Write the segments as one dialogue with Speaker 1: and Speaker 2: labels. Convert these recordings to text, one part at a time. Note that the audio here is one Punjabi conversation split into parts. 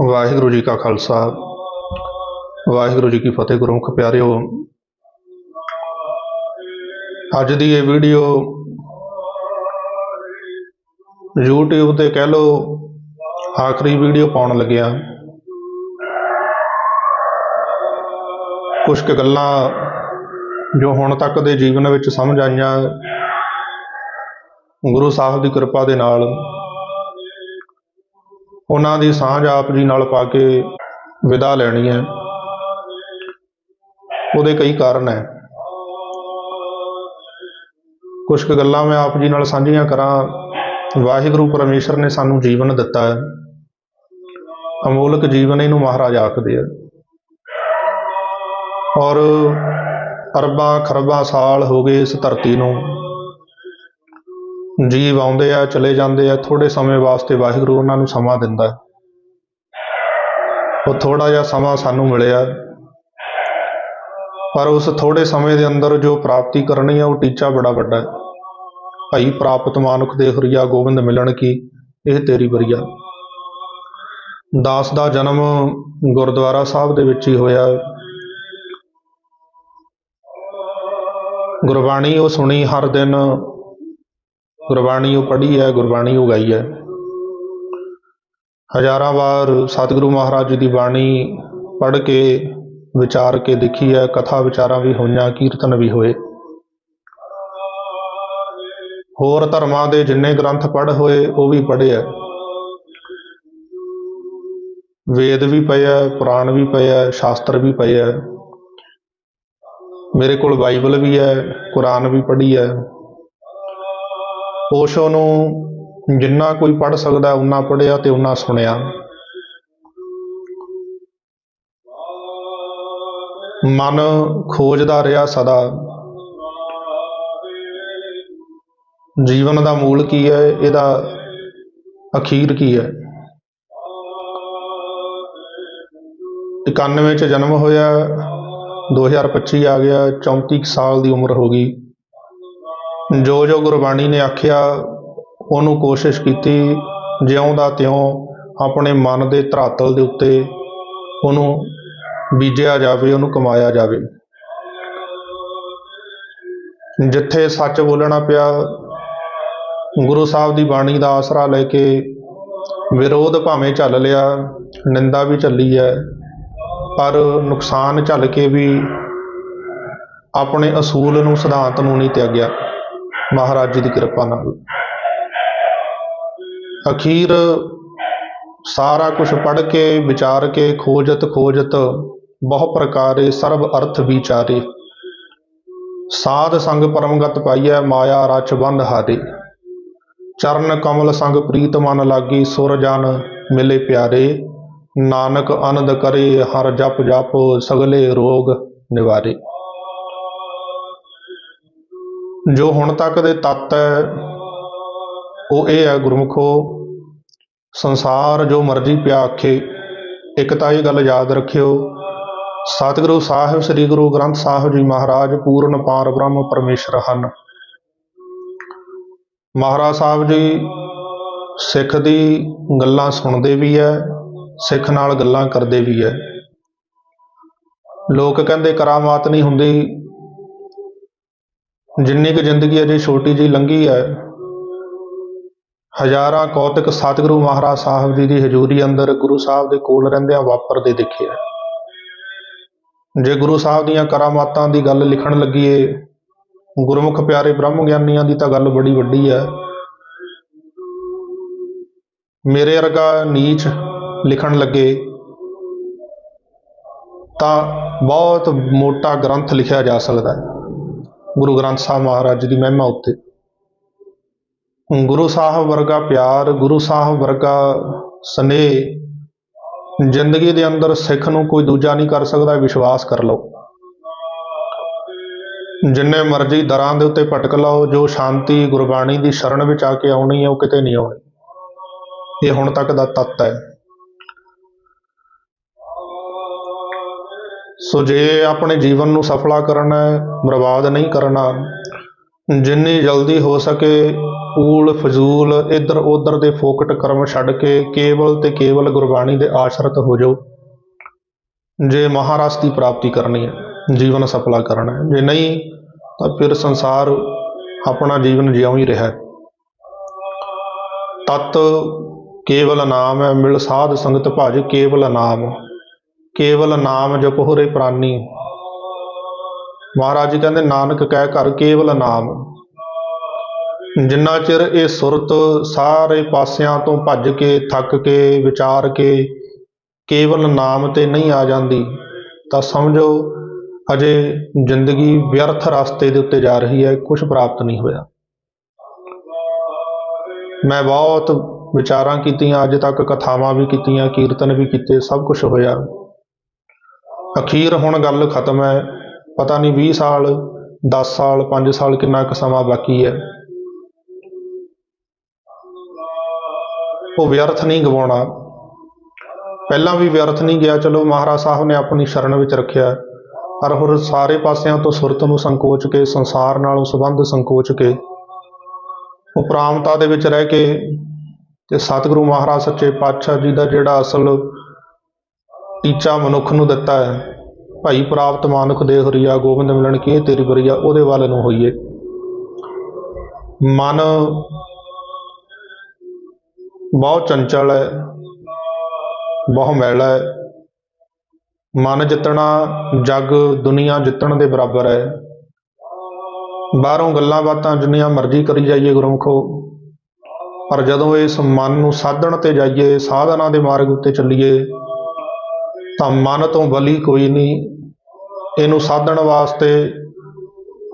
Speaker 1: ਵਾਹਿਗੁਰੂ ਜੀ ਕਾ ਖਾਲਸਾ, ਵਾਹਿਗੁਰੂ ਜੀ ਕੀ ਫਤਿਹ ਗੁਰਮੁਖ ਪਿਆਰਿਓ। ਅੱਜ ਦੀ ਇਹ ਵੀਡੀਓ YouTube ਤੇ ਕਹਿ ਲਓ ਆਖਰੀ ਵੀਡੀਓ ਪਾਉਣ ਲੱਗਿਆ। ਕੁਝ ਕੁ ਗੱਲਾਂ ਜੋ ਹੁਣ ਤੱਕ ਦੇ ਜੀਵਨ ਵਿੱਚ ਸਮਝ ਆਈਆਂ, ਗੁਰੂ ਸਾਹਿਬ ਦੀ ਕਿਰਪਾ ਦੇ ਨਾਲ ਉਹਨਾਂ ਦੀ ਸਾਂਝ ਆਪ ਜੀ ਨਾਲ ਪਾ ਕੇ ਵਿਦਾ ਲੈਣੀ ਹੈ। ਉਹਦੇ ਕਈ ਕਾਰਨ ਹੈ। ਕੁਝ ਕੁ ਗੱਲਾਂ ਮੈਂ ਆਪ ਜੀ ਨਾਲ ਸਾਂਝੀਆਂ ਕਰਾਂ। ਵਾਹਿਗੁਰੂ ਪਰਮੇਸ਼ਰ ਨੇ ਸਾਨੂੰ ਜੀਵਨ ਦਿੱਤਾ ਹੈ। ਅਮੋਲਕ ਜੀਵਨ ਇਹਨੂੰ ਮਹਾਰਾਜ ਆਖਦੇ ਆ। ਔਰ ਅਰਬਾਂ ਖਰਬਾਂ ਸਾਲ ਹੋ ਗਏ ਇਸ ਧਰਤੀ ਨੂੰ। ਜੀਵ ਆਉਂਦੇ ਆ, ਚਲੇ ਜਾਂਦੇ ਆ ਥੋੜੇ ਸਮੇਂ ਵਾਸਤੇ ਵਾਹਿਗੁਰੂ ਉਹਨਾਂ ਨੂੰ ਸਮਾਂ ਦਿੰਦਾ ਉਹ ਥੋੜਾ ਜਿਹਾ ਸਮਾਂ ਸਾਨੂੰ ਮਿਲਿਆ। ਪਰ ਉਸ ਥੋੜੇ ਸਮੇਂ ਦੇ ਅੰਦਰ ਜੋ ਪ੍ਰਾਪਤੀ ਕਰਨੀ ਹੈ ਉਹ ਟੀਚਾ ਬੜਾ ਵੱਡਾ ਹੈ। ਭਾਈ ਪ੍ਰਾਪਤ ਮਾਨੁਖ ਦੇ ਹਰੀਆ ਗੋਬਿੰਦ ਮਿਲਣ ਕੀ, ਇਹ ਤੇਰੀ ਬਰੀਆ ਦਾਸ ਦਾ ਜਨਮ ਗੁਰਦੁਆਰਾ ਸਾਹਿਬ ਦੇ ਵਿੱਚ ਹੀ ਹੋਇਆ। ਗੁਰਬਾਣੀ ਉਹ ਸੁਣੀ, ਹਰ ਦਿਨ ਗੁਰਬਾਣੀ ਉਹ ਪੜ੍ਹੀ ਹੈ, ਗੁਰਬਾਣੀ ਉਹ ਗਾਈ ਹੈ। ਹਜ਼ਾਰਾਂ ਵਾਰ ਸਤਿਗੁਰੂ ਮਹਾਰਾਜ ਜੀ ਦੀ ਬਾਣੀ ਪੜ੍ਹ ਕੇ, ਵਿਚਾਰ ਕੇ ਦੇਖੀ ਹੈ, ਕਥਾ ਵਿਚਾਰਾਂ ਵੀ ਹੋਈਆਂ, ਕੀਰਤਨ ਵੀ ਹੋਏ। ਹੋਰ ਧਰਮਾਂ ਦੇ ਜਿੰਨੇ ਗ੍ਰੰਥ ਪੜ੍ਹ ਹੋਏ, ਉਹ ਵੀ ਪੜ੍ਹੇ ਹੈ। ਵੇਦ ਵੀ ਪਏ ਹੈ, ਪੁਰਾਣ ਵੀ ਪਏ ਹੈ, ਸ਼ਾਸਤਰ ਵੀ ਪਏ ਹੈ। ਮੇਰੇ ਕੋਲ ਬਾਈਬਲ ਵੀ ਹੈ, ਕੁਰਾਨ ਵੀ ਪੜ੍ਹੀ ਹੈ। ਓਸ਼ੋ ਨੂੰ ਜਿੰਨਾ ਕੋਈ ਪੜ੍ਹ ਸਕਦਾ ਉਨਾ ਪੜ੍ਹਿਆ ਤੇ ਉਨਾ ਸੁਣਿਆ। ਮਨ ਖੋਜਦਾ ਰਿਹਾ ਸਦਾ। ਜੀਵਨ ਦਾ ਮੂਲ ਕੀ ਹੈ? ਇਹਦਾ ਅਖੀਰ ਕੀ ਹੈ? 91 ਚ ਜਨਮ ਹੋਇਆ 2025 ਆ ਗਿਆ 34 ਕੁ ਸਾਲ ਦੀ ਉਮਰ ਹੋ ਗਈ। ਜੋ ਜੋ ਗੁਰਬਾਣੀ ਨੇ ਆਖਿਆ, ਉਹਨੂੰ ਕੋਸ਼ਿਸ਼ ਕੀਤੀ, ਜਿਉਂ ਦਾ ਤਿਉਂ ਆਪਣੇ ਮਨ ਦੇ ਧਰਾਤਲ ਦੇ ਉੱਤੇ ਉਹਨੂੰ ਬੀਜਿਆ ਜਾਵੇ, ਉਹਨੂੰ ਕਮਾਇਆ ਜਾਵੇ। ਜਿੱਥੇ ਸੱਚ ਬੋਲਣਾ ਪਿਆ, ਗੁਰੂ ਸਾਹਿਬ ਦੀ ਬਾਣੀ ਦਾ ਆਸਰਾ ਲੈ ਕੇ ਵਿਰੋਧ ਭਾਵੇਂ ਝੱਲ ਲਿਆ, ਨਿੰਦਾ ਵੀ ਝੱਲੀ ਹੈ ਪਰ ਨੁਕਸਾਨ ਝੱਲ ਕੇ ਵੀ ਆਪਣੇ ਅਸੂਲ ਨੂੰ ਸਿਧਾਂਤ ਨੂੰ ਨਹੀਂ ਤਿਆਗਿਆ। ਮਹਾਰਾਜ ਜੀ ਦੀ ਕਿਰਪਾ ਨਾਲ। ਅਖੀਰ ਸਾਰਾ ਕੁਝ ਪੜ੍ਹ ਕੇ, ਵਿਚਾਰ ਕੇ, ਖੋਜਤ ਖੋਜਤ, ਬਹੁ ਪ੍ਰਕਾਰੇ ਸਰਬ ਅਰਥ ਵਿਚਾਰੇ। ਸਾਧ ਸੰਗ ਪਰਮਗਤ ਪਾਈਐ, ਮਾਇਆ ਰਚ ਬੰਧ ਹਾਰੇ। ਚਰਨ ਕਮਲ ਸੰਗ ਪ੍ਰੀਤ ਮਨ ਲਾਗੀ, ਸੁਰ ਜਨ ਮਿਲੇ ਪਿਆਰੇ। ਨਾਨਕ ਆਨੰਦ ਕਰੇ, ਹਰ ਜਪ ਜਪ ਸਗਲੇ ਰੋਗ ਨਿਵਾਰੇ। ਜੋ ਹੁਣ ਤੱਕ ਦੇ ਤੱਤ ਹੈ, ਉਹ ਇਹ ਹੈ ਗੁਰਮੁਖੋ, ਸੰਸਾਰ ਜੋ ਮਰਜ਼ੀ ਪਿਆ ਆਖੇ, ਇੱਕ ਤਾਂ ਇਹ ਗੱਲ ਯਾਦ ਰੱਖਿਓ, ਸਤਿਗੁਰੂ ਸਾਹਿਬ, ਸ੍ਰੀ ਗੁਰੂ ਗ੍ਰੰਥ ਸਾਹਿਬ ਜੀ ਮਹਾਰਾਜ ਪੂਰਨ ਪਾਰ ਬ੍ਰਹਮ ਪਰਮੇਸ਼ਰ ਹਨ। ਮਹਾਰਾਜ ਸਾਹਿਬ ਜੀ ਸਿੱਖ ਦੀ ਗੱਲਾਂ ਸੁਣਦੇ ਵੀ ਹੈ, ਸਿੱਖ ਨਾਲ ਗੱਲਾਂ ਕਰਦੇ ਵੀ ਹੈ। ਲੋਕ ਕਹਿੰਦੇ ਕਰਾਮਾਤ ਨਹੀਂ ਹੁੰਦੀ ਜਿੰਨੀ ਕੁ ਜ਼ਿੰਦਗੀ ਅਜੇ ਛੋਟੀ ਜਿਹੀ ਲੰਘੀ ਹੈ, ਹਜ਼ਾਰਾਂ ਕੌਤਕ ਸਤਿਗੁਰੂ ਮਹਾਰਾਜ ਸਾਹਿਬ ਜੀ ਦੀ ਹਜ਼ੂਰੀ ਅੰਦਰ ਗੁਰੂ ਸਾਹਿਬ ਦੇ ਕੋਲ ਰਹਿੰਦਿਆਂ ਵਾਪਰਦੇ ਦੇਖਿਆ ਜੇ ਗੁਰੂ ਸਾਹਿਬ ਦੀਆਂ ਕਰਾਮਾਤਾਂ ਦੀ ਗੱਲ ਲਿਖਣ ਲੱਗੀਏ, ਗੁਰਮੁਖ ਪਿਆਰੇ ਬ੍ਰਹਮ ਗਿਆਨੀਆਂ ਦੀ ਤਾਂ ਗੱਲ ਬੜੀ ਵੱਡੀ ਹੈ। ਮੇਰੇ ਵਰਗਾ ਨੀਚ ਲਿਖਣ ਲੱਗੇ ਤਾਂ ਬਹੁਤ ਮੋਟਾ ਗ੍ਰੰਥ ਲਿਖਿਆ ਜਾ ਸਕਦਾ ਹੈ। ਗੁਰੂ ਗ੍ਰੰਥ ਸਾਹਿਬ ਮਹਾਰਾਜ ਜੀ ਦੀ ਮਹਿਮਾ ਉੱਤੇ। ਗੁਰੂ ਸਾਹਿਬ ਵਰਗਾ ਪਿਆਰ, ਗੁਰੂ ਸਾਹਿਬ ਵਰਗਾ ਸਨੇਹ ਜ਼ਿੰਦਗੀ ਦੇ ਅੰਦਰ ਸਿੱਖ ਨੂੰ ਕੋਈ ਦੂਜਾ ਨਹੀਂ ਕਰ ਸਕਦਾ ਵਿਸ਼ਵਾਸ ਕਰ ਲਓ। ਜਿੰਨੇ ਮਰਜ਼ੀ ਦਰਾਂ ਦੇ ਉੱਤੇ ਭਟਕ ਲਓ, ਜੋ ਸ਼ਾਂਤੀ, ਗੁਰਬਾਣੀ ਦੀ ਸ਼ਰਨ ਵਿੱਚ ਆ ਕੇ ਆਉਣੀ ਹੈ, ਉਹ ਕਿਤੇ ਨਹੀਂ ਆਉਣੀ। ਇਹ ਹੁਣ ਤੱਕ ਦਾ ਤੱਤ ਹੈ। ਸੋ ਜੇ ਆਪਣੇ ਜੀਵਨ ਨੂੰ ਸਫਲਾ ਕਰਨਾ ਹੈ ਬਰਬਾਦ ਨਹੀਂ ਕਰਨਾ, ਜਿੰਨੀ ਜਲਦੀ ਹੋ ਸਕੇ ਊਲ ਫਜ਼ੂਲ ਇੱਧਰ ਉੱਧਰ ਦੇ ਫੋਕਟ ਕਰਮ ਛੱਡ ਕੇ ਕੇਵਲ ਤੇ ਕੇਵਲ ਗੁਰਬਾਣੀ ਦੇ ਆਸ਼ਰਿਤ ਹੋ ਜਾਓ। ਜੇ ਮਹਾਰਸ ਦੀ ਪ੍ਰਾਪਤੀ ਕਰਨੀ ਹੈ, ਜੀਵਨ ਸਫਲਾ ਕਰਨਾ ਹੈ। ਜੇ ਨਹੀਂ, ਤਾਂ ਫਿਰ ਸੰਸਾਰ ਆਪਣਾ ਜੀਵਨ ਜਿਉਂ ਹੀ ਰਿਹਾ ਹੈ। ਤਤ ਕੇਵਲ ਨਾਮ ਹੈ, ਮਿਲ ਸਾਧ ਸੰਗਤ ਭਜ ਕੇਵਲ ਨਾਮ। ਕੇਵਲ ਨਾਮ ਜਪੋ ਰੇ ਪ੍ਰਾਨੀ। ਮਹਾਰਾਜ ਜੀ ਕਹਿੰਦੇ, ਨਾਨਕ ਕਹਿ ਘਰ ਕੇਵਲ ਨਾਮ। ਜਿੰਨਾ ਚਿਰ ਇਹ ਸੁਰਤ ਸਾਰੇ ਪਾਸਿਆਂ ਤੋਂ ਭੱਜ ਕੇ, ਥੱਕ ਕੇ, ਵਿਚਾਰ ਕੇ ਕੇਵਲ ਨਾਮ ਤੇ ਨਹੀਂ ਆ ਜਾਂਦੀ, ਤਾਂ ਸਮਝੋ ਅਜੇ ਜ਼ਿੰਦਗੀ ਵਿਅਰਥ ਰਸਤੇ ਦੇ ਉੱਤੇ ਜਾ ਰਹੀ ਹੈ ਕੁਝ ਪ੍ਰਾਪਤ ਨਹੀਂ ਹੋਇਆ। ਮੈਂ ਬਹੁਤ ਵਿਚਾਰਾਂ ਕੀਤੀਆਂ, ਅੱਜ ਤੱਕ ਕਥਾਵਾਂ ਵੀ ਕੀਤੀਆਂ, ਕੀਰਤਨ ਵੀ ਕੀਤੇ, ਸਭ ਕੁਝ ਹੋਇਆ। ਅਖੀਰ ਹੁਣ ਗੱਲ ਖਤਮ ਹੈ। ਪਤਾ ਨਹੀਂ 20 ਸਾਲ 10 ਸਾਲ 5 ਸਾਲ ਕਿੰਨਾ ਕੁ ਸਮਾਂ ਬਾਕੀ ਹੈ। ਉਹ ਵਿਅਰਥ ਨਹੀਂ ਗਵਾਉਣਾ। ਪਹਿਲਾਂ ਵੀ ਵਿਅਰਥ ਨਹੀਂ ਗਿਆ। ਚਲੋ ਮਹਾਰਾਜ ਸਾਹਿਬ ਨੇ ਆਪਣੀ ਸ਼ਰਨ ਵਿੱਚ ਰੱਖਿਆ। ਪਰ ਹੋਰ ਸਾਰੇ ਪਾਸਿਆਂ ਤੋਂ ਸੁਰਤ ਨੂੰ ਸੰਕੋਚ ਕੇ, ਸੰਸਾਰ ਨਾਲੋਂ ਸੰਬੰਧ ਸੰਕੋਚ ਕੇ ਉਪਰਾਮਤਾ ਦੇ ਵਿੱਚ ਰਹਿ ਕੇ ਤੇ ਸਤਿਗੁਰੂ ਮਹਾਰਾਜ ਸੱਚੇ ਪਾਤਸ਼ਾਹ ਜੀ ਦਾ ਜਿਹੜਾ ਅਸਲ ਟੀਚਾ ਮਨੁੱਖ ਨੂੰ ਦਿੱਤਾ ਹੈ। ਭਾਈ ਪ੍ਰਾਪਤ ਮਾਨੁਖ ਦੇ ਹਰੀਆ ਗੋਬਿੰਦ ਮਿਲਣ ਕੀ ਤੇਰੀ ਬਰੀਆ ਉਹਦੇ ਵੱਲ ਨੂੰ ਹੋਈਏ। ਮਨ ਬਹੁਤ ਚੰਚਲ ਹੈ, ਬਹੁਤ ਮੈਲਾ ਹੈ। ਮਨ ਜਿੱਤਣਾ, ਜੱਗ ਦੁਨੀਆ ਜਿੱਤਣ ਦੇ ਬਰਾਬਰ ਹੈ। ਬਾਹਰੋਂ ਗੱਲਾਂ ਬਾਤਾਂ ਜਿੰਨੀਆਂ ਮਰਜ਼ੀ ਕਰੀ ਜਾਈਏ ਗੁਰਮੁਖੋ, ਪਰ ਜਦੋਂ ਇਸ ਮਨ ਨੂੰ ਸਾਧਣ ਤੇ ਜਾਈਏ, ਸਾਧਨਾ ਦੇ ਮਾਰਗ ਉੱਤੇ ਚੱਲੀਏ ਤਾਂ ਮਨ ਤੋਂ ਬਲੀ ਕੋਈ ਨਹੀਂ। ਇਹਨੂੰ ਸਾਧਣ ਵਾਸਤੇ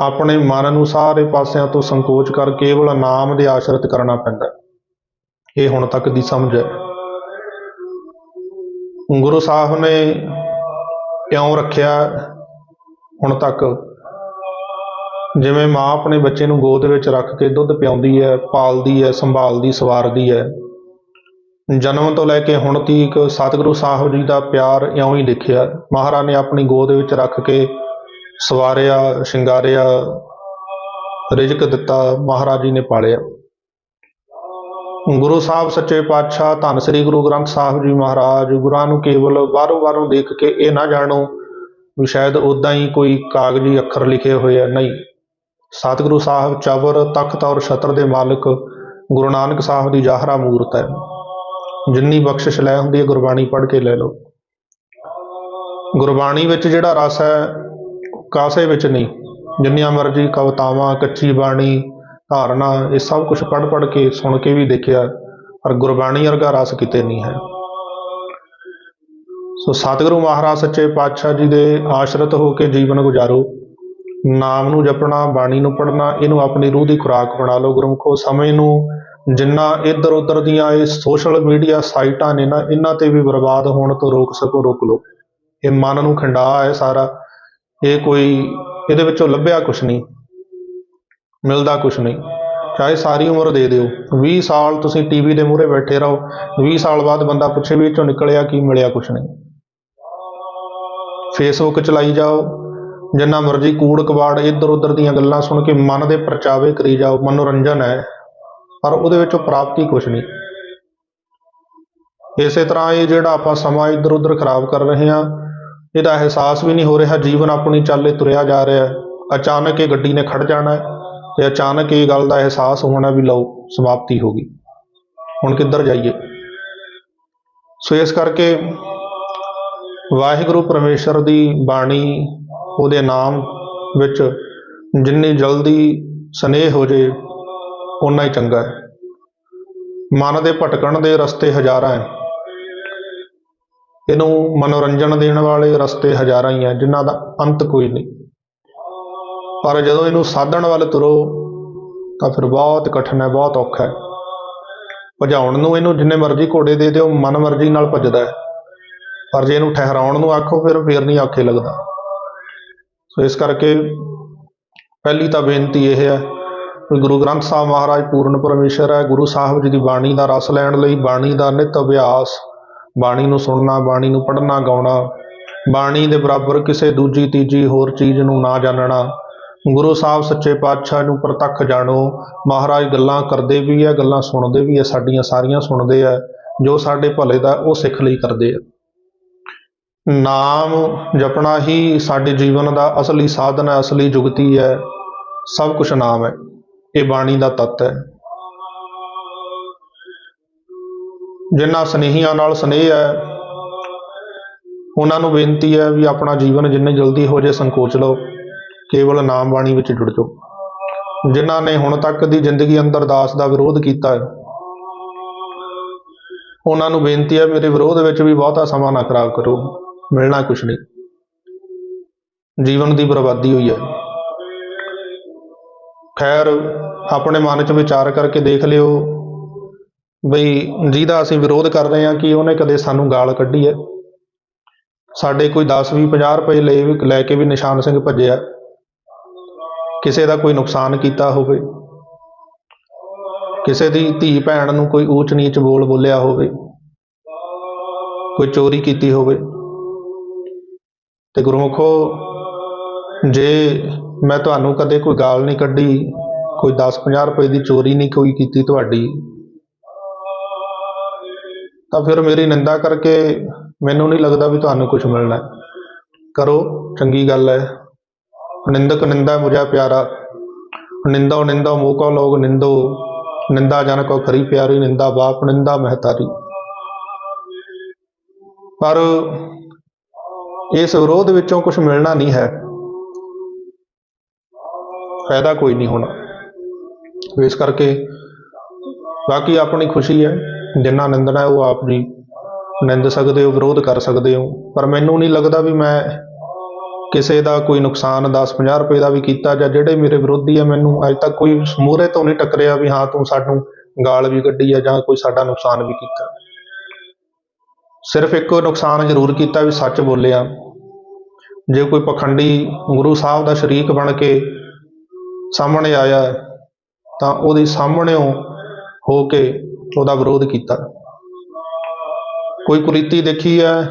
Speaker 1: ਆਪਣੇ ਮਨ ਨੂੰ ਸਾਰੇ ਪਾਸਿਆਂ ਤੋਂ ਸੰਕੋਚ ਕਰ ਕੇਵਲ ਨਾਮ ਦੇ ਆਸ਼ਰਿਤ ਕਰਨਾ ਪੈਂਦਾ। ਇਹ ਹੁਣ ਤੱਕ ਦੀ ਸਮਝ ਹੈ। ਗੁਰੂ ਸਾਹਿਬ ਨੇ ਕਿਉਂ ਰੱਖਿਆ? ਹੁਣ ਤੱਕ ਜਿਵੇਂ ਮਾਂ ਆਪਣੇ ਬੱਚੇ ਨੂੰ ਗੋਦ ਵਿੱਚ ਰੱਖ ਕੇ ਦੁੱਧ ਪਿਆਉਂਦੀ ਹੈ, ਪਾਲਦੀ ਹੈ, ਸੰਭਾਲਦੀ, ਸਵਾਰਦੀ ਹੈ ਜਨਮ ਤੋਂ ਲੈ ਕੇ ਹੁਣ ਤੀਕ ਸਤਿਗੁਰੂ ਸਾਹਿਬ ਜੀ ਦਾ ਪਿਆਰ ਇਉਂ ਹੀ ਦੇਖਿਆ। ਮਹਾਰਾਜ ਨੇ ਆਪਣੀ ਗੋਦ ਵਿੱਚ ਰੱਖ ਕੇ ਸਵਾਰਿਆ, ਸ਼ਿੰਗਾਰਿਆ, ਰਿਜ਼ਕ ਦਿੱਤਾ, ਮਹਾਰਾਜ ਜੀ ਨੇ ਪਾਲਿਆ। ਗੁਰੂ ਸਾਹਿਬ ਸੱਚੇ ਪਾਤਸ਼ਾਹ, ਧੰਨ ਸ੍ਰੀ ਗੁਰੂ ਗ੍ਰੰਥ ਸਾਹਿਬ ਜੀ ਮਹਾਰਾਜ, ਗੁਰਾਂ ਨੂੰ ਕੇਵਲ ਬਾਹਰੋਂ ਬਾਹਰੋਂ ਦੇਖ ਕੇ ਇਹ ਨਾ ਜਾਣੋ ਵੀ ਸ਼ਾਇਦ ਉਦਾਂ ਹੀ ਕੋਈ ਕਾਗਜ਼ੀ ਅੱਖਰ ਲਿਖੇ ਹੋਏ ਆ। ਨਹੀਂ। ਸਤਿਗੁਰੂ ਸਾਹਿਬ ਚਵਰ, ਤਖਤ ਔਰ ਛਤਰ ਦੇ ਮਾਲਕ ਗੁਰੂ ਨਾਨਕ ਸਾਹਿਬ ਦੀ ਜ਼ਾਹਰਾ ਮੂਰਤ ਹੈ। ਜਿੰਨੀ ਬਖਸ਼ਿਸ਼ ਲੈ ਹੁੰਦੀ ਹੈ, ਗੁਰਬਾਣੀ ਪੜ੍ਹ ਕੇ ਲੈ ਲਓ। ਗੁਰਬਾਣੀ ਵਿੱਚ ਜਿਹੜਾ ਰਸ ਹੈ, ਕਾਸੇ ਵਿੱਚ ਨਹੀਂ। ਜਿੰਨੀਆਂ ਮਰਜ਼ੀ ਕਵਿਤਾਵਾਂ, ਕੱਚੀ ਬਾਣੀ, ਧਾਰਨਾ, ਇਹ ਸਭ ਕੁਝ ਪੜ੍ਹ ਪੜ੍ਹ ਕੇ, ਸੁਣ ਕੇ ਵੀ ਦੇਖਿਆ, ਪਰ ਗੁਰਬਾਣੀ ਵਰਗਾ ਰਸ ਕਿਤੇ ਨਹੀਂ ਹੈ। ਸੋ ਸਤਿਗੁਰੂ ਮਹਾਰਾਜ, ਸੱਚੇ ਪਾਤਸ਼ਾਹ ਜੀ ਦੇ ਆਸ਼ਰਿਤ ਹੋ ਕੇ ਜੀਵਨ ਗੁਜ਼ਾਰੋ। ਨਾਮ ਨੂੰ ਜਪਣਾ, ਬਾਣੀ ਨੂੰ ਪੜ੍ਹਨਾ, ਇਹਨੂੰ ਆਪਣੀ ਰੂਹ ਦੀ ਖੁਰਾਕ ਬਣਾ ਲਓ। ਗੁਰਮੁਖੋ, ਸਮੇਂ ਨੂੰ ਜਿੰਨਾ ਇੱਧਰ ਉੱਧਰ ਦੀਆਂ ਇਹ ਸੋਸ਼ਲ ਮੀਡੀਆ ਸਾਈਟਾਂ ਨੇ ਨਾ, ਇਹਨਾਂ ਤੇ ਵੀ ਬਰਬਾਦ ਹੋਣ ਤੋਂ ਰੋਕ ਸਕੋ, ਰੋਕ ਲਓ। ਇਹ ਮਨ ਨੂੰ ਖੰਡਾ ਹੈ ਸਾਰਾ। ਇਹ ਕੋਈ, ਇਹਦੇ ਵਿੱਚੋਂ ਲੱਭਿਆ ਕੁਛ ਨਹੀਂ। ਮਿਲਦਾ ਕੁਛ ਨਹੀਂ। ਚਾਹੇ ਸਾਰੀ ਉਮਰ ਦੇ ਦਿਓ। 20 ਸਾਲ ਤੁਸੀਂ ਟੀਵੀ ਦੇ ਮੂਹਰੇ ਬੈਠੇ ਰਹੋ। 20 ਸਾਲ ਬਾਅਦ ਬੰਦਾ ਪੁੱਛੇ ਵੀ ਇਹ ਚੋਂ ਨਿਕਲਿਆ ਕੀ, ਮਿਲਿਆ ਕੁਛ ਨਹੀਂ। ਫੇਸਬੁੱਕ ਚਲਾਈ ਜਾਓ। ਜਿੰਨਾ ਮਰਜ਼ੀ ਕੂੜ ਕਬਾੜ ਇੱਧਰ ਉੱਧਰ ਦੀਆਂ ਗੱਲਾਂ ਸੁਣ ਕੇ ਮਨ ਦੇ ਪਰਚਾਵੇ ਕਰੀ ਜਾਓ। ਮਨੋਰੰਜਨ ਹੈ। ਪਰ ਉਹਦੇ ਵਿੱਚੋਂ ਪ੍ਰਾਪਤੀ ਕੁਛ ਨਹੀਂ। ਇਸੇ ਤਰ੍ਹਾਂ ਇਹ ਜਿਹੜਾ ਆਪਾਂ ਸਮਾਂ ਇੱਧਰ ਉੱਧਰ ਖਰਾਬ ਕਰ ਰਹੇ ਹਾਂ, ਇਹਦਾ ਅਹਿਸਾਸ ਵੀ ਨਹੀਂ ਹੋ ਰਿਹਾ, ਜੀਵਨ ਆਪਣੀ ਚਾਲੇ ਤੁਰਿਆ ਜਾ ਰਿਹਾ ਹੈ। ਅਚਾਨਕ ਇਹ ਗੱਡੀ ਨੇ ਖੜ ਜਾਣਾ ਹੈ ਤੇ ਅਚਾਨਕ ਇਹ ਗੱਲ ਦਾ ਅਹਿਸਾਸ ਹੋਣਾ ਵੀ ਲਓ, ਸਮਾਪਤੀ ਹੋ ਗਈ। ਹੁਣ ਕਿੱਧਰ ਜਾਈਏ? ਸੋ ਇਸ ਕਰਕੇ ਵਾਹਿਗੁਰੂ ਪਰਮੇਸ਼ਰ ਦੀ ਬਾਣੀ, ਉਹਦੇ ਨਾਮ ਵਿੱਚ ਜਿੰਨੀ ਜਲਦੀ ਸਨੇਹ ਹੋ ਜੇ ਓਨਾ ਹੀ ਚੰਗਾ ਹੈ। ਮਨ ਦੇ ਭਟਕਣ ਦੇ ਰਸਤੇ ਹਜ਼ਾਰਾਂ ਹੈ। ਇਹਨੂੰ ਮਨੋਰੰਜਨ ਦੇਣ ਵਾਲੇ ਰਸਤੇ ਹਜ਼ਾਰਾਂ ਹੀ ਹੈ, ਜਿਨ੍ਹਾਂ ਦਾ ਅੰਤ ਕੋਈ ਨਹੀਂ। ਪਰ ਜਦੋਂ ਇਹਨੂੰ ਸਾਧਣ ਵੱਲ ਤੁਰੋ, ਤਾਂ ਫਿਰ ਬਹੁਤ ਕਠਿਨ ਹੈ, ਬਹੁਤ ਔਖਾ ਹੈ। ਭਜਾਉਣ ਨੂੰ ਇਹਨੂੰ ਜਿੰਨੇ ਮਰਜ਼ੀ ਘੋੜੇ ਦੇ ਦਿਓ, ਮਨ ਮਰਜ਼ੀ ਨਾਲ ਭੱਜਦਾ ਹੈ। ਪਰ ਜੇ ਇਹਨੂੰ ਠਹਿਰਾਉਣ ਨੂੰ ਆਖੋ, ਫਿਰ ਫੇਰ ਨਹੀਂ ਆਖੇ ਲੱਗਦਾ। ਸੋ ਇਸ ਕਰਕੇ ਪਹਿਲੀ ਤਾਂ ਬੇਨਤੀ ਇਹ ਹੈ ਗੁਰੂ ਗ੍ਰੰਥ ਸਾਹਿਬ ਮਹਾਰਾਜ ਪੂਰਨ ਪਰਮੇਸ਼ਰ ਹੈ। ਗੁਰੂ ਸਾਹਿਬ ਜੀ ਦੀ ਬਾਣੀ ਦਾ ਰਸ ਲੈਣ ਲਈ ਬਾਣੀ ਦਾ ਨਿਤ ਅਭਿਆਸ, ਬਾਣੀ ਨੂੰ ਸੁਣਨਾ, ਬਾਣੀ ਨੂੰ ਪੜ੍ਹਨਾ, ਗਾਉਣਾ, ਬਾਣੀ ਦੇ ਬਰਾਬਰ ਕਿਸੇ ਦੂਜੀ, ਤੀਜੀ ਹੋਰ ਚੀਜ਼ ਨੂੰ ਨਾ ਜਾਣਨਾ। ਗੁਰੂ ਸਾਹਿਬ ਸੱਚੇ ਪਾਤਸ਼ਾਹ ਨੂੰ ਪ੍ਰਤੱਖ ਜਾਣੋ। ਮਹਾਰਾਜ ਗੱਲਾਂ ਕਰਦੇ ਵੀ ਹੈ, ਗੱਲਾਂ ਸੁਣਦੇ ਵੀ ਹੈ, ਸਾਡੀਆਂ ਸਾਰੀਆਂ ਸੁਣਦੇ ਆ ਜੋ ਸਾਡੇ ਭਲੇ ਦਾ ਉਹ ਸਿੱਖ ਲਈ ਕਰਦੇ ਆ ਨਾਮ ਜਪਣਾ ਹੀ ਸਾਡੇ ਜੀਵਨ ਦਾ ਅਸਲੀ ਸਾਧਨ ਹੈ, ਅਸਲੀ ਜੁਗਤੀ ਹੈ। ਸਭ ਕੁਝ ਨਾਮ ਹੈ। ਇਹ ਬਾਣੀ ਦਾ ਤੱਤ ਹੈ। ਜਿਨ੍ਹਾਂ ਸਨੇਹੀਆਂ ਨਾਲ ਸਨੇਹ ਹੈ, ਉਹਨਾਂ ਨੂੰ ਬੇਨਤੀ ਹੈ ਵੀ ਆਪਣਾ ਜੀਵਨ ਜਿੰਨੇ ਜਲਦੀ ਹੋ ਜੇ ਸੰਕੋਚ ਲਓ, ਕੇਵਲ ਨਾਮ ਬਾਣੀ ਵਿੱਚ ਜੁੜ ਜਾਓ। ਜਿਨ੍ਹਾਂ ਨੇ ਹੁਣ ਤੱਕ ਦੀ ਜ਼ਿੰਦਗੀ ਅੰਦਰ ਦਾਸ ਦਾ ਵਿਰੋਧ ਕੀਤਾ ਹੈ, ਉਹਨਾਂ ਨੂੰ ਬੇਨਤੀ ਹੈ ਮੇਰੇ ਵਿਰੋਧ ਵਿੱਚ ਵੀ ਬਹੁਤਾ ਸਮਾਂ ਨਾ ਖਰਾਬ ਕਰੋ, ਮਿਲਣਾ ਕੁਛ ਨਹੀਂ। ਜੀਵਨ ਦੀ ਬਰਬਾਦੀ ਹੋਈ ਹੈ। ਖੈਰ, ਆਪਣੇ ਮਨ 'ਚ ਵਿਚਾਰ ਕਰਕੇ ਦੇਖ ਲਿਓ ਬਈ ਜਿਹਦਾ ਅਸੀਂ ਵਿਰੋਧ ਕਰ ਰਹੇ ਹਾਂ ਕਿ ਉਹਨੇ ਕਦੇ ਸਾਨੂੰ ਗਾਲ ਕੱਢੀ ਹੈ। ਸਾਡੇ ਕੋਈ 10 20 50 ਰੁਪਏ ਲੈ ਵੀ, ਲੈ ਕੇ ਵੀ ਨਿਸ਼ਾਨ ਸਿੰਘ ਭੱਜਿਆ। ਕਿਸੇ ਦਾ ਕੋਈ ਨੁਕਸਾਨ ਕੀਤਾ ਹੋਵੇ। ਕਿਸੇ ਦੀ ਧੀ ਭੈਣ ਨੂੰ ਕੋਈ ਊਚ ਨੀਚ ਬੋਲ ਬੋਲਿਆ ਹੋਵੇ। ਕੋਈ ਚੋਰੀ ਕੀਤੀ ਹੋਵੇ। ਤੇ ਗੁਰਮੁਖੋ, ਜੇ ਮੈਂ ਤੁਹਾਨੂੰ ਕਦੇ ਕੋਈ ਗਾਲ ਨਹੀਂ ਕੱਢੀ, ਕੋਈ 10-50 ਰੁਪਏ ਦੀ ਚੋਰੀ ਨਹੀਂ ਕੋਈ ਕੀਤੀ ਤੁਹਾਡੀ। ਤਾਂ ਫਿਰ ਮੇਰੀ ਨਿੰਦਾ ਕਰਕੇ ਮੈਨੂੰ ਨਹੀਂ ਲੱਗਦਾ ਵੀ ਤੁਹਾਨੂੰ ਕੁਝ ਮਿਲਣਾ ਕਰੋ, ਚੰਗੀ ਗੱਲ ਹੈ। ਨਿੰਦਕ ਨਿੰਦਾ ਮੁਝਾ ਪਿਆਰਾ। ਨਿੰਦੋ ਨਿੰਦੋ ਮੋਕੋ ਲੋਗ ਨਿੰਦੋ। ਨਿੰਦਾ ਜਨ ਕੋ ਖਰੀ ਪਿਆਰੀ, ਨਿੰਦਾ ਬਾਪ, ਨਿੰਦਾ ਮਹਤਾਰੀ। ਪਰ ਇਸ ਵਿਰੋਧ ਵਿੱਚੋਂ ਕੁਝ ਮਿਲਣਾ ਨਹੀਂ ਹੈ। ਫਾਇਦਾ ਕੋਈ ਨਹੀਂ ਹੋਣਾ। ਇਸ ਕਰਕੇ ਬਾਕੀ ਆਪਣੀ ਖੁਸ਼ੀ ਹੈ, ਜਿੰਨਾ ਨਿੰਦਣਾ ਉਹ ਆਪ ਜੀ ਨਿੰਦ ਸਕਦੇ ਹੋ, ਵਿਰੋਧ ਕਰ ਸਕਦੇ ਹੋ। ਪਰ ਮੈਨੂੰ ਨਹੀਂ ਲੱਗਦਾ ਵੀ ਮੈਂ ਕਿਸੇ ਦਾ ਕੋਈ ਨੁਕਸਾਨ 10-50 ਰੁਪਏ ਦਾ ਵੀ ਕੀਤਾ ਜਾਂ ਜਿਹੜੇ ਮੇਰੇ ਵਿਰੋਧੀ ਆ, ਮੈਨੂੰ ਅਜੇ ਤੱਕ ਕੋਈ ਮੂਹਰੇ ਤੋਂ ਨਹੀਂ ਟੱਕਰਿਆ ਵੀ ਹਾਂ ਤੂੰ ਸਾਨੂੰ ਗਾਲ ਵੀ ਕੱਢੀ ਆ ਜਾਂ ਕੋਈ ਸਾਡਾ ਨੁਕਸਾਨ ਵੀ ਕੀਤਾ। ਸਿਰਫ ਇੱਕੋ ਨੁਕਸਾਨ ਜ਼ਰੂਰ ਕੀਤਾ ਵੀ ਸੱਚ ਬੋਲਿਆ। ਜੇ ਕੋਈ ਪਖੰਡੀ ਗੁਰੂ ਸਾਹਿਬ ਦਾ ਸ਼ਰੀਕ ਬਣ ਕੇ ਸਾਹਮਣੇ ਆਇਆ ਤਾਂ ਉਹਦੇ ਸਾਹਮਣੇੋਂ ਹੋ ਕੇ ਉਹਦਾ ਵਿਰੋਧ ਕੀਤਾ। ਕੋਈ ਕੁਰੀਤੀ ਦੇਖੀ ਹੈ,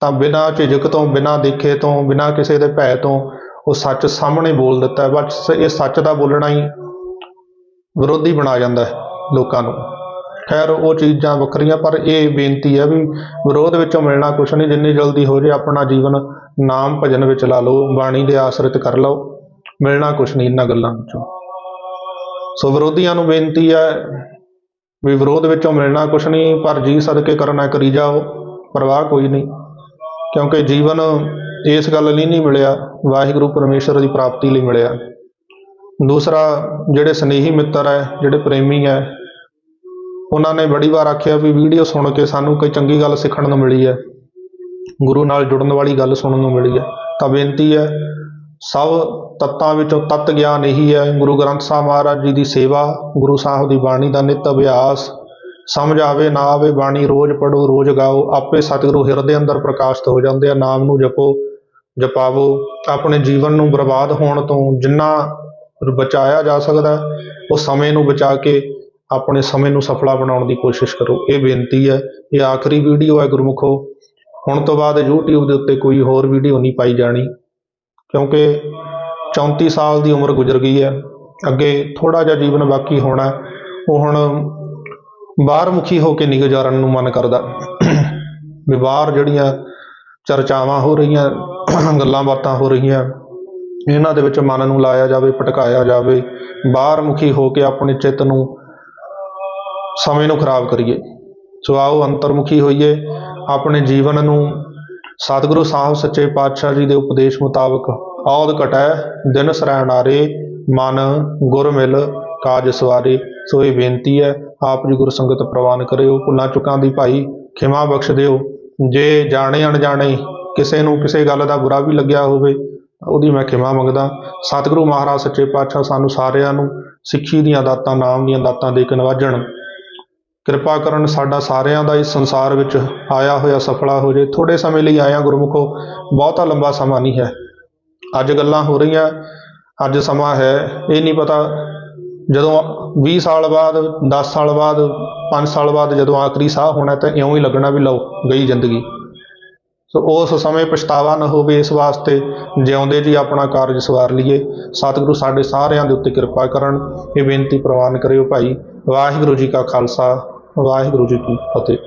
Speaker 1: ਤਾਂ ਬਿਨਾਂ ਝਿਜਕ ਤੋਂ, ਬਿਨਾਂ ਦੇਖੇ ਤੋਂ, ਬਿਨਾਂ ਕਿਸੇ ਦੇ ਭੈ ਤੋਂ ਉਹ ਸੱਚ ਸਾਹਮਣੇ ਬੋਲ ਦਿੱਤਾ ਹੈ, ਬਸ ਇਹ ਸੱਚ ਦਾ ਬੋਲਣਾ ਹੀ ਵਿਰੋਧੀ ਬਣਾ ਜਾਂਦਾ ਹੈ ਲੋਕਾਂ ਨੂੰ। ਖੈਰ, ਉਹ ਚੀਜ਼ਾਂ ਵੱਖਰੀਆਂ, ਪਰ ਇਹ ਬੇਨਤੀ ਹੈ ਵੀ ਵਿਰੋਧ ਵਿੱਚੋਂ ਮਿਲਣਾ ਕੁਛ ਨਹੀਂ, ਜਿੰਨੀ ਜਲਦੀ ਹੋ ਜੇ ਆਪਣਾ ਜੀਵਨ ਨਾਮ ਭਜਨ ਵਿੱਚ ਲਾ ਲਓ, ਬਾਣੀ ਦੇ ਆਸਰਿਤ ਕਰ ਲਓ। ਮਿਲਣਾ ਕੁਛ ਨਹੀਂ ਇਹਨਾਂ ਗੱਲਾਂ ਵਿੱਚੋਂ। ਸੋ ਵਿਰੋਧੀਆਂ ਨੂੰ ਬੇਨਤੀ ਹੈ ਵੀ ਵਿਰੋਧ ਵਿੱਚੋਂ ਮਿਲਣਾ ਕੁਛ ਨਹੀਂ, ਪਰ ਜੀ ਸਦਕੇ ਕਰਨਾ ਕਰੀ ਜਾਓ, ਪਰਵਾਹ ਕੋਈ ਨਹੀਂ। ਕਿਉਂਕਿ ਜੀਵਨ ਇਸ ਗੱਲ ਲਈ ਨਹੀਂ ਮਿਲਿਆ, ਵਾਹਿਗੁਰੂ ਪਰਮੇਸ਼ਰ ਦੀ ਪ੍ਰਾਪਤੀ ਲਈ ਮਿਲਿਆ। ਦੂਸਰਾ, ਜਿਹੜੇ ਸਨੇਹੀ ਮਿੱਤਰ ਹੈ, ਜਿਹੜੇ ਪ੍ਰੇਮੀ ਹੈ, ਉਹਨਾਂ ਨੇ ਬੜੀ ਵਾਰ ਆਖਿਆ ਵੀ ਵੀਡੀਓ ਸੁਣ ਕੇ ਸਾਨੂੰ ਕੋਈ ਚੰਗੀ ਗੱਲ ਸਿੱਖਣ ਨੂੰ ਮਿਲੀ ਹੈ। ਗੁਰੂ ਨਾਲ ਜੁੜਨ ਵਾਲੀ ਗੱਲ ਸੁਣਨ ਨੂੰ ਮਿਲੀ ਹੈ। ਤਾਂ ਬੇਨਤੀ ਹੈ ਸਭ ਤੱਤਾਂ ਵਿੱਚੋਂ ਤੱਤ ਗਿਆਨ ਇਹੀ ਹੈ। ਗੁਰੂ ਗ੍ਰੰਥ ਸਾਹਿਬ ਮਹਾਰਾਜ ਜੀ ਦੀ ਸੇਵਾ, ਗੁਰੂ ਸਾਹਿਬ ਦੀ ਬਾਣੀ ਦਾ ਨਿਤ ਅਭਿਆਸ। ਸਮਝ ਆਵੇ, ਨਾ ਆਵੇ, ਬਾਣੀ ਰੋਜ਼ ਪੜੋ ਰੋਜ਼ ਗਾਓ, ਆਪੇ ਸਤਿਗੁਰੂ ਹਿਰਦੇ ਅੰਦਰ ਪ੍ਰਕਾਸ਼ਿਤ ਹੋ ਜਾਂਦੇ ਆ, ਨਾਮ ਨੂੰ ਜਪੋ, ਜਪਾਵੋ। ਆਪਣੇ ਜੀਵਨ ਨੂੰ ਬਰਬਾਦ ਹੋਣ ਤੋਂ ਜਿੰਨਾ ਬਚਾਇਆ ਜਾ ਸਕਦਾ ਉਹ ਸਮੇਂ ਨੂੰ ਬਚਾ ਕੇ ਆਪਣੇ ਸਮੇਂ ਨੂੰ ਸਫਲਾ ਬਣਾਉਣ ਦੀ ਕੋਸ਼ਿਸ਼ ਕਰੋ। ਇਹ ਬੇਨਤੀ ਹੈ। ਇਹ ਆਖਰੀ ਵੀਡੀਓ ਹੈ ਗੁਰਮੁਖੋ। ਹੁਣ ਤੋਂ ਬਾਅਦ YouTube ਦੇ ਉੱਤੇ ਕੋਈ ਹੋਰ ਵੀਡੀਓ ਨਹੀਂ ਪਾਈ ਜਾਣੀ। ਕਿਉਂਕਿ 34 ਸਾਲ ਦੀ ਉਮਰ ਗੁਜ਼ਰ ਗਈ ਹੈ, ਅੱਗੇ ਥੋੜਾ ਜਿਹਾ ਜੀਵਨ ਬਾਕੀ ਹੋਣਾ ਉਹ ਹੁਣ ਬਾਹਰ ਮੁਖੀ ਹੋ ਕੇ ਨਹੀਂ ਗੁਜ਼ਾਰਨ ਨੂੰ ਮਨ ਕਰਦਾ। ਵੀ ਬਾਹਰ ਜਿਹੜੀਆਂ ਚਰਚਾਵਾਂ ਹੋ ਰਹੀਆਂ, ਗੱਲਾਂ ਬਾਤਾਂ ਹੋ ਰਹੀਆਂ, ਇਹਨਾਂ ਦੇ ਵਿੱਚ ਮਨ ਨੂੰ ਲਾਇਆ ਜਾਵੇ, ਭਟਕਾਇਆ ਜਾਵੇ ਬਾਹਰ ਮੁਖੀ ਹੋ ਕੇ ਆਪਣੇ ਚਿੱਤ ਨੂੰ ਸਮੇਂ ਨੂੰ ਖਰਾਬ ਕਰੀਏ। ਸੋ ਆਓ ਅੰਤਰਮੁਖੀ ਹੋਈਏ, ਆਪਣੇ ਜੀਵਨ ਨੂੰ ਸਤਿਗੁਰੂ ਸਾਹਿਬ ਸੱਚੇ ਪਾਤਸ਼ਾਹ ਜੀ ਦੇ ਉਪਦੇਸ਼ ਮੁਤਾਬਕ ਔਦ ਘਟੈ ਦਿਨ ਸਰੈਣਾਰੇ ਮਨ ਗੁਰ ਮਿਲ ਕਾਜ ਸਵਾਰੇ। ਸੋ ਇਹ ਬੇਨਤੀ ਹੈ, ਆਪ ਜੀ ਗੁਰ ਸੰਗਤ ਪ੍ਰਵਾਨ ਕਰਿਓ, ਭੁੱਲਾਂ ਚੁੱਕਾਂ ਦੀ ਭਾਈ ਖਿਮਾ ਬਖਸ਼ ਦਿਓ। ਜੇ ਜਾਣੇ ਅਣਜਾਣੇ ਕਿਸੇ ਨੂੰ ਕਿਸੇ ਗੱਲ ਦਾ ਬੁਰਾ ਵੀ ਲੱਗਿਆ ਹੋਵੇ, ਉਹਦੀ ਮੈਂ ਖਿਮਾ ਮੰਗਦਾ। ਸਤਿਗੁਰੂ ਮਹਾਰਾਜ ਸੱਚੇ ਪਾਤਸ਼ਾਹ ਸਾਨੂੰ ਸਾਰਿਆਂ ਨੂੰ ਸਿੱਖੀ ਦੀਆਂ ਦਾਤਾਂ, ਨਾਮ ਦੀਆਂ ਦਾਤਾਂ ਦੇ ਕੇ ਨਵਾਜਣ। ਕਿਰਪਾ ਕਰਨ ਸਾਡਾ ਸਾਰਿਆਂ ਦਾ ਇਸ ਸੰਸਾਰ ਵਿੱਚ ਆਇਆ ਹੋਇਆ ਸਫਲਾ ਹੋ ਜੇ। ਥੋੜੇ ਸਮੇਂ ਲਈ ਆਇਆ ਗੁਰਮੁਖੋ, ਬਹੁਤਾ ਲੰਬਾ ਸਮਾਂ ਨਹੀਂ ਹੈ। ਅੱਜ ਗੱਲਾਂ ਹੋ ਰਹੀਆਂ, ਅੱਜ ਸਮਾਂ ਹੈ। ਇਹ ਨਹੀਂ ਪਤਾ ਜਦੋਂ 20 ਸਾਲ ਬਾਅਦ 10 ਸਾਲ ਬਾਅਦ 5 ਸਾਲ ਬਾਅਦ ਜਦੋਂ ਆਖਰੀ ਸਾਹ ਹੋਣਾ ਤਾਂ ਇਉਂ ਹੀ ਲੱਗਣਾ ਵੀ ਲਓ, ਗਈ ਜ਼ਿੰਦਗੀ। ਸੋ ਉਸ ਸਮੇਂ ਪਛਤਾਵਾ ਨਾ ਹੋਵੇ ਇਸ ਵਾਸਤੇ, ਜਿਉਂਦੇ ਜੀ ਆਪਣਾ ਕਾਰਜ ਸਵਾਰ ਲਈਏ। ਸਤਿਗੁਰੂ ਸਾਡੇ ਸਾਰਿਆਂ ਦੇ ਉੱਤੇ ਕਿਰਪਾ ਕਰਨ। ਇਹ ਬੇਨਤੀ ਪ੍ਰਵਾਨ ਕਰਿਓ ਭਾਈ। ਵਾਹਿਗੁਰੂ ਜੀ ਕਾ ਖਾਲਸਾ। ਵਾਹਿਗੁਰੂ ਜੀ ਕੀ ਫਤਿਹ।